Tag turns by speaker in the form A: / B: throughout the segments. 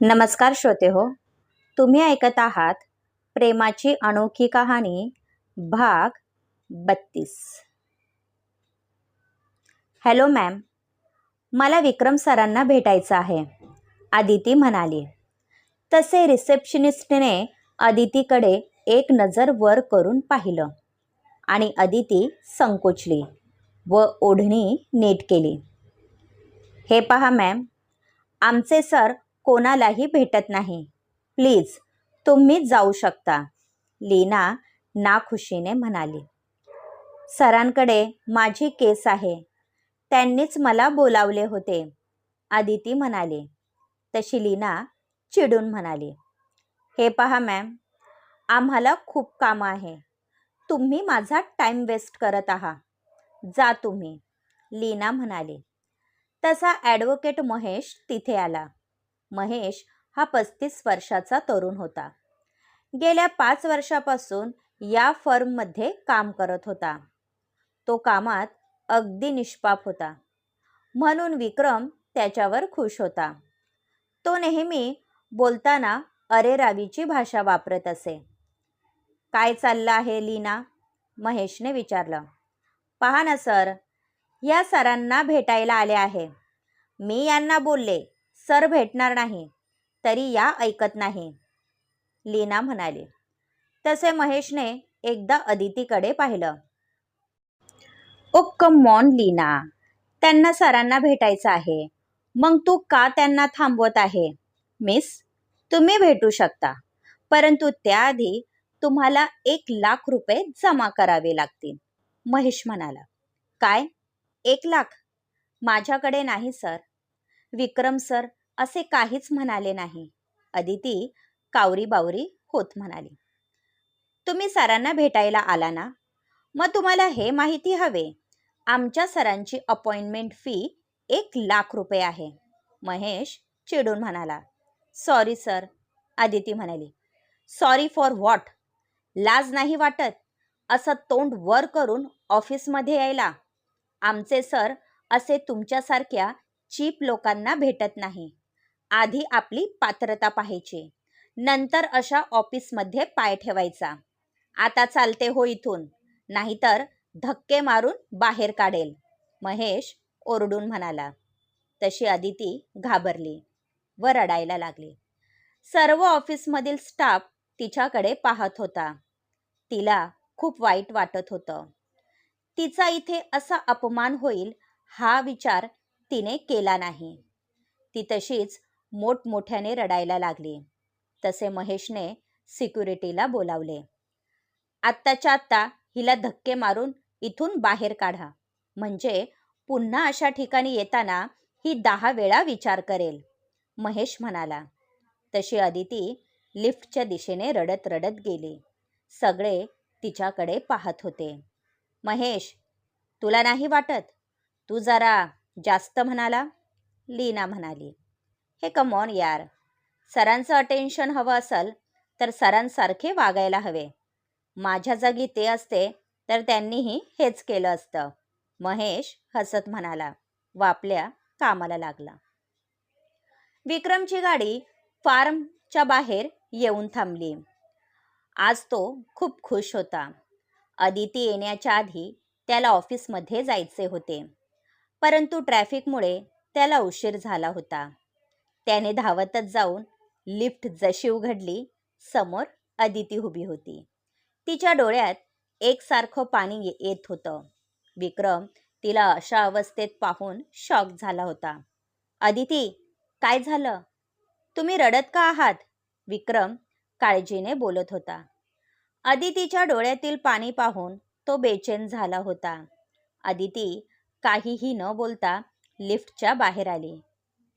A: नमस्कार श्रोते हो तुम्ही ऐकत आहात प्रेमाची अनोखी कहाणी भाग बत्तीस. हॅलो मॅम मला विक्रम सरांना भेटायचं आहे. आदिती म्हणाली तसे रिसेप्शनिस्टने अदितीकडे एक नजर वर करून पाहिलं आणि अदिती संकोचली व ओढणी नीट केली. हे पहा मॅम आमचे सर कोणालाही भेटत नाही. प्लीज तुम्हीच जाऊ शकता. लीना नाखुशीने म्हणाली. सरांकडे माझी केस आहे. त्यांनीच मला बोलावले होते. आदिती म्हणाली. तशी लीना चिडून म्हणाली. हे पहा मॅम आम्हाला खूप कामं आहे. तुम्ही माझा टाईम वेस्ट करत आहात. जा तुम्ही. लीना म्हणाली. तसा ॲडव्होकेट महेश तिथे आला. महेश हा पस्तीस वर्षाचा तरुण होता. गेल्या पाच वर्षापासून या फर्ममध्ये काम करत होता. तो कामात अगदी निष्पाप होता. म्हणून विक्रम त्याच्यावर खुश होता. तो नेहमी बोलताना अरेरावीची भाषा वापरत असे. काय चाललं आहे लीना? महेशने विचारलं. पहा ना सर या सरांना भेटायला आले आहे. मी यांना बोलले सर भेटणार नाही. तरी या ऐकत नाही. लीना म्हणाली. तसे महेशने एकदा अदितीकडे पाहिलं. Oh come on Leena. त्यांना सरांना भेटायचं आहे. मग तू का त्यांना थांबवत आहे? मिस तुम्ही भेटू शकता. परंतु त्याआधी तुम्हाला एक लाख रुपये जमा करावे लागतील. महेश म्हणाला. काय? एक लाख? माझ्याकडे नाही सर. विक्रम सर असे काहीच म्हणाले नाही. अदिती कावरी बावरी होत म्हणाली. तुम्ही सरांना भेटायला आला ना? मग तुम्हाला हे माहिती हवे. आमच्या सरांची अपॉइंटमेंट फी एक लाख रुपये आहे. महेश चिडून म्हणाला. Sorry sir. आदिती म्हणाली. Sorry for what? लाज नाही वाटत. असं तोंड वर करून ऑफिसमध्ये यायला. आमचे सर असे तुमच्यासारख्या चीप लोकांना भेटत नाही. आधी आपली पात्रता पाहायची. नंतर अशा ऑफिसमध्ये पाय ठेवायचा. आता चालते हो इथून. नाहीतर धक्के मारून बाहेर काढेल. महेश ओरडून म्हणाला. तशी आदिती घाबरली व रडायला लागली. सर्व ऑफिसमधील स्टाफ तिच्याकडे पाहत होता. तिला खूप वाईट वाटत होतं. तिचा इथे असा अपमान होईल हा विचार तिने केला नाही. ती तशीच मोठमोठ्याने रडायला लागली. तसे महेशने सिक्युरिटीला बोलावले. आत्ताच्या आत्ता हिला धक्के मारून इथून बाहेर काढा. म्हणजे पुन्हा अशा ठिकाणी येताना ही दहा वेळा विचार करेल. महेश म्हणाला. तशी अदिती लिफ्टच्या दिशेने रडत रडत गेली. सगळे तिच्याकडे पाहत होते. महेश तुला नाही वाटत? तू जरा जास्त म्हणाला. लीना म्हणाली. हे कमॉन यार. सरांचं अटेन्शन हवं असेल तर सरांसारखे वागायला हवे. माझ्या जागी ते असते तर त्यांनीही हेच केलं असतं. महेश हसत म्हणाला. व आपल्या कामाला लागला. विक्रमची गाडी फार्मच्या बाहेर येऊन थांबली. आज तो खूप खुश होता. अदिती येण्याच्या आधी त्याला ऑफिसमध्ये जायचे होते. परंतु ट्रॅफिकमुळे त्याला उशीर झाला होता. त्याने धावतच जाऊन लिफ्ट जशी उघडली समोर अदिती उभी होती. तिच्या डोळ्यात एकसारखं पाणी ये- येत होतं. विक्रम तिला अशा अवस्थेत पाहून शॉक झाला होता. अदिती काय झालं? तुम्ही रडत का आहात? विक्रम काळजीने बोलत होता. अदितीच्या डोळ्यातील पाणी पाहून तो बेचैन झाला होता. अदिती काहीही न बोलता लिफ्टच्या बाहेर आली.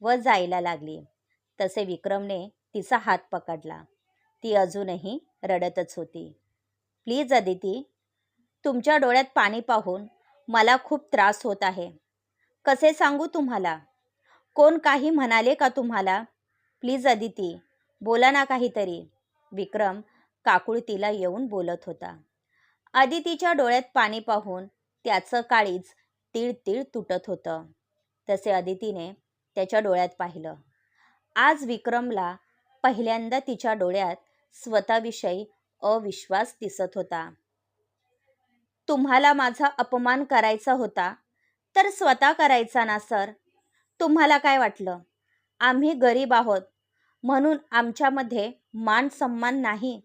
A: व जायला लागली. तसे विक्रमने तिचा हात पकडला. ती अजूनही रडतच होती. प्लीज अदिती तुमच्या डोळ्यात पाणी पाहून मला खूप त्रास होत आहे. कसे सांगू तुम्हाला? कोण काही म्हणाले का तुम्हाला? प्लीज अदिती बोला ना काहीतरी. विक्रम काकुळतीला येऊन बोलत होता. अदितीच्या डोळ्यात पाणी पाहून त्याचं काळीच तीळ तीळ तुटत होतं. तसे अदितीने त्याच्या डोळ्यात पाहिलं. आज विक्रमला पहिल्यांदा तिच्या डोळ्यात स्वतःविषयी अविश्वास दिसत होता. तुम्हाला माझा अपमान करायचा होता? तर स्वतः करायचा ना सर? तुम्हाला काय वाटलं? आम्ही गरीब आहोत म्हणून आमच्यामध्ये मान सन्मान नाही.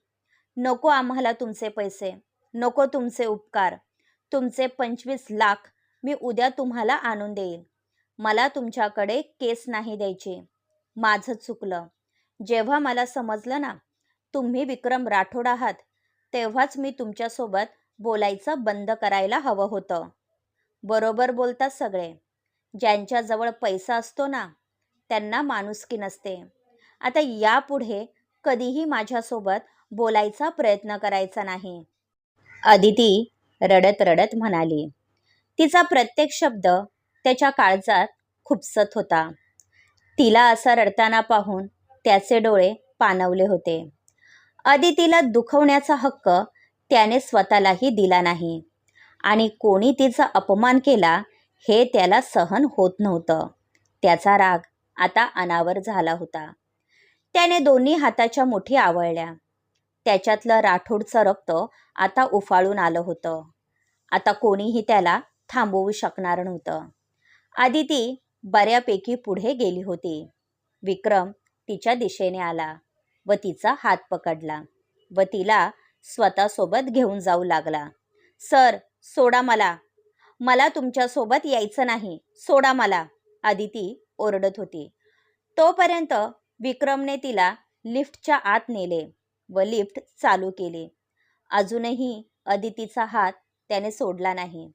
A: नको आम्हाला तुमचे पैसे नको तुमचे उपकार. तुमचे पंचवीस लाख मी उद्या तुम्हाला आणून देईन. मला तुमच्याकडे केस नाही द्यायची. माझं चुकलं. जेव्हा मला समजलं ना तुम्ही विक्रम राठोड आहात तेव्हाच मी तुमच्यासोबत बोलायचं बंद करायला हवं होतं. बरोबर बोलतात सगळे. ज्यांच्याजवळ पैसा असतो ना त्यांना माणुसकी नसते. आता यापुढे कधीही माझ्यासोबत बोलायचा प्रयत्न करायचा नाही. अदिती रडत रडत म्हणाली. तिचा प्रत्येक शब्द त्याच्या काळजात खुपसत होता. तिला असा रडताना पाहून त्याचे डोळे पाणवले होते. अदितीला दुखवण्याचा हक्क त्याने स्वतःलाही दिला नाही. आणि कोणी तिचा अपमान केला हे त्याला सहन होत नव्हतं. त्याचा राग आता अनावर झाला होता. त्याने दोन्ही हाताच्या मुठी आवळल्या. त्याच्यातलं राठोडचं रक्त आता उफाळून आलं होतं. आता कोणीही त्याला थांबवू शकणार नव्हतं. आदिती बऱ्यापैकी पुढे गेली होती. विक्रम तिच्या दिशेने आला व तिचा हात पकडला व तिला स्वतःसोबत घेऊन जाऊ लागला. सर सोडा मला. मला तुमच्यासोबत यायचं नाही. सोडा मला आदिती ओरडत होती. तोपर्यंत विक्रमने तिला लिफ्टच्या आत नेले व लिफ्ट चालू केली. अजूनही अदितीचा हात त्याने सोडला नाही.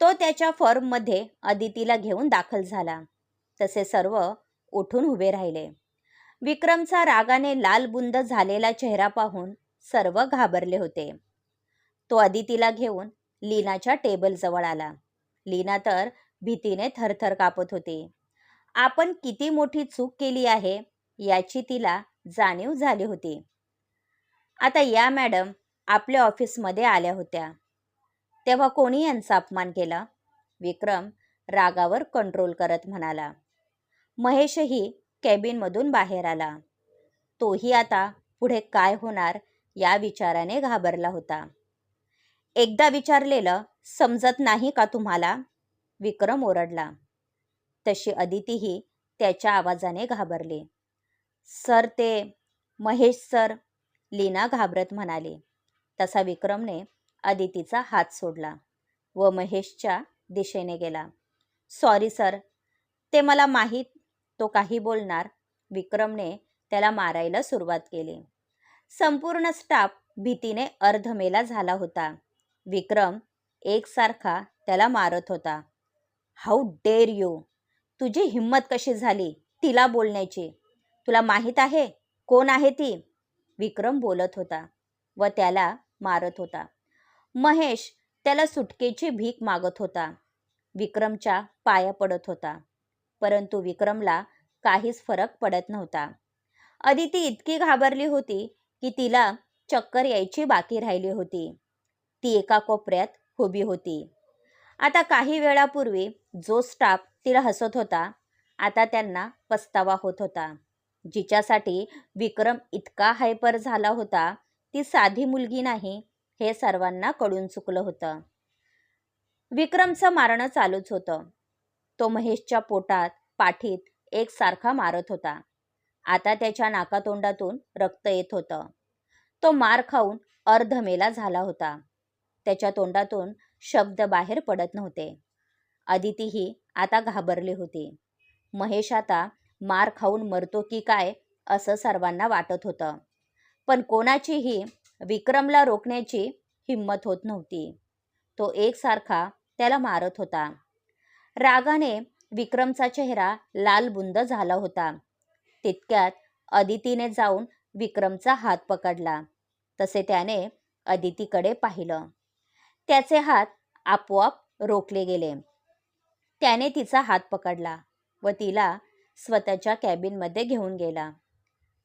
A: तो त्याच्या फॉर्ममध्ये अदितीला घेऊन दाखल झाला. तसे सर्व उठून उभे राहिले. विक्रमचा रागाने लालबुंद झालेला चेहरा पाहून सर्व घाबरले होते. तो अदितीला घेऊन लीनाच्या टेबलजवळ आला. लीना तर भीतीने थरथर कापत होती. आपण किती मोठी चूक केली आहे याची तिला जाणीव झाली होती. आता या मॅडम आपल्या ऑफिसमध्ये आल्या होत्या. तेव्हा कोणी यांचा अपमान केला? विक्रम रागावर कंट्रोल करत म्हणाला. महेशही कॅबिनमधून बाहेर आला. तोही आता पुढे काय होणार या विचाराने घाबरला होता. एकदा विचारलेलं समजत नाही का तुम्हाला? विक्रम ओरडला. तशी अदितीही त्याच्या आवाजाने घाबरली. सर ते महेश सर लीना घाबरत म्हणाले. तसा विक्रमने अदितीचा हात सोडला व महेशच्या दिशेने गेला. सॉरी सर ते मला माहीत तो काही बोलणार. विक्रमने त्याला मारायला सुरुवात केली. संपूर्ण स्टाफ भीतीने अर्धमेला झाला होता. विक्रम एकसारखा त्याला मारत होता. हाऊ डेअर यू तुझी हिंमत कशी झाली तिला बोलण्याची? तुला माहीत आहे? कोण आहे ती? विक्रम बोलत होता व त्याला मारत होता. महेश त्याला सुटकेची भीक मागत होता. विक्रमच्या पाया पडत होता. परंतु विक्रमला काहीच फरक पडत नव्हता. अदिती इतकी घाबरली होती की तिला चक्कर यायची बाकी राहिली होती. ती एका कोपऱ्यात उभी होती. आता काही वेळापूर्वी जो स्टाफ तिला हसत होता आता त्यांना पस्तावा होत होता. जिच्यासाठी विक्रम इतका हायपर झाला होता ती साधी मुलगी नाही हे सर्वांना कळून चुकलं होतं. विक्रमचं मारणं चालूच होतं. तो महेशच्या पोटात पाठीत एकसारखा मारत होता. आता त्याच्या नाकातोंडातून रक्त येत होतं. तो मार खाऊन अर्धमेला झाला होता. त्याच्या तोंडातून शब्द बाहेर पडत नव्हते. अदितीही आता घाबरली होती. महेश आता मार खाऊन मरतो की काय असं सर्वांना वाटत होतं. पण कोणाचीही विक्रमला रोखण्याची हिंमत होत नव्हती. तो एकसारखा त्याला मारत होता. रागाने विक्रमचा चेहरा लालबुंद झाला होता. तितक्यात अदितीने जाऊन विक्रमचा हात पकडला. तसे त्याने अदितीकडे पाहिलं. त्याचे हात आपोआप रोखले गेले. त्याने तिचा हात पकडला व तिला स्वतःच्या कॅबिनमध्ये घेऊन गेला.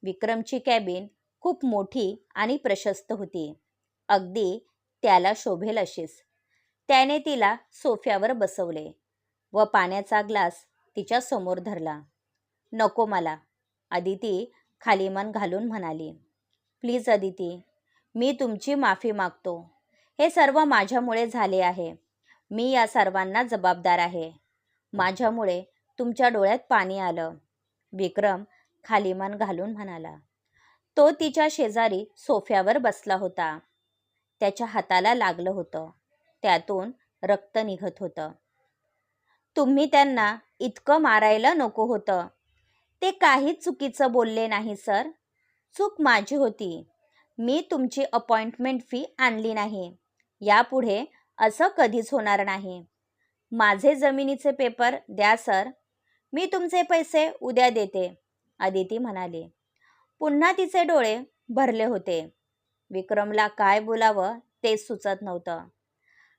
A: विक्रमची कॅबिन खूप मोठी आणि प्रशस्त होती. अगदी त्याला शोभेल अशीच. त्याने तिला सोफ्यावर बसवले व पाण्याचा ग्लास तिच्या समोर धरला. नको मला अदिती खाली मन घालून म्हणाली. प्लीज अदिती मी तुमची माफी मागतो. हे सर्व माझ्यामुळे झाले आहे. मी या सर्वांना जबाबदार आहे. माझ्यामुळे तुमच्या डोळ्यात पाणी आलं. विक्रम खाली मन घालून म्हणाला. तो तिच्या शेजारी सोफ्यावर बसला होता. त्याच्या हाताला लागलं होतं. त्यातून रक्त निघत होतं. तुम्ही त्यांना इतकं मारायला नको होतं. ते काहीच चुकीचं बोलले नाही सर. चूक माझी होती. मी तुमची अपॉइंटमेंट फी आणली नाही. यापुढे असं कधीच होणार नाही. माझे जमिनीचे पेपर द्या सर. मी तुमचे पैसे उद्या देते अदिती म्हणाली. पुन्हा तिचे डोळे भरले होते. विक्रमला काय बोलावं तेच सुचत नव्हतं.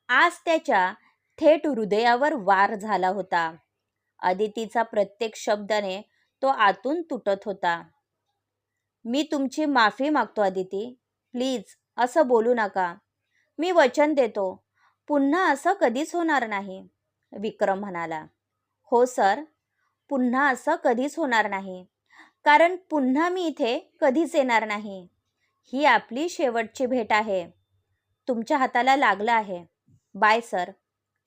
A: आज त्याच्या थेट हृदयावर वार झाला होता. अदितीचा प्रत्येक शब्दाने तो आतून तुटत होता. मी तुमची माफी मागतो अदिती. प्लीज असं बोलू नका. मी वचन देतो. पुन्हा असं कधीच होणार नाही विक्रम म्हणाला. हो सर. पुन्हा असं कधीच होणार नाही. कारण पुन्हा मी इथे कधीच येणार नाही. ही आपली शेवटची भेट आहे. तुमच्या हाताला लागलं आहे. Bye sir.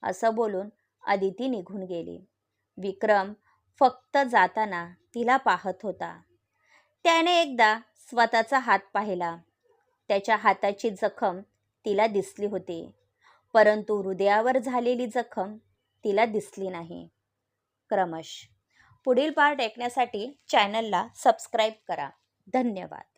A: असं बोलून अदिती निघून गेली. विक्रम फक्त जाताना तिला पाहत होता. त्याने एकदा स्वतःचा हात पाहिला. त्याच्या हाताची जखम तिला दिसली होती. परंतु हृदयावर झालेली जखम तिला दिसली नाही. क्रमश पुढील पार्ट ऐकण्यासाठी चॅनलला सबस्क्राईब करा. धन्यवाद.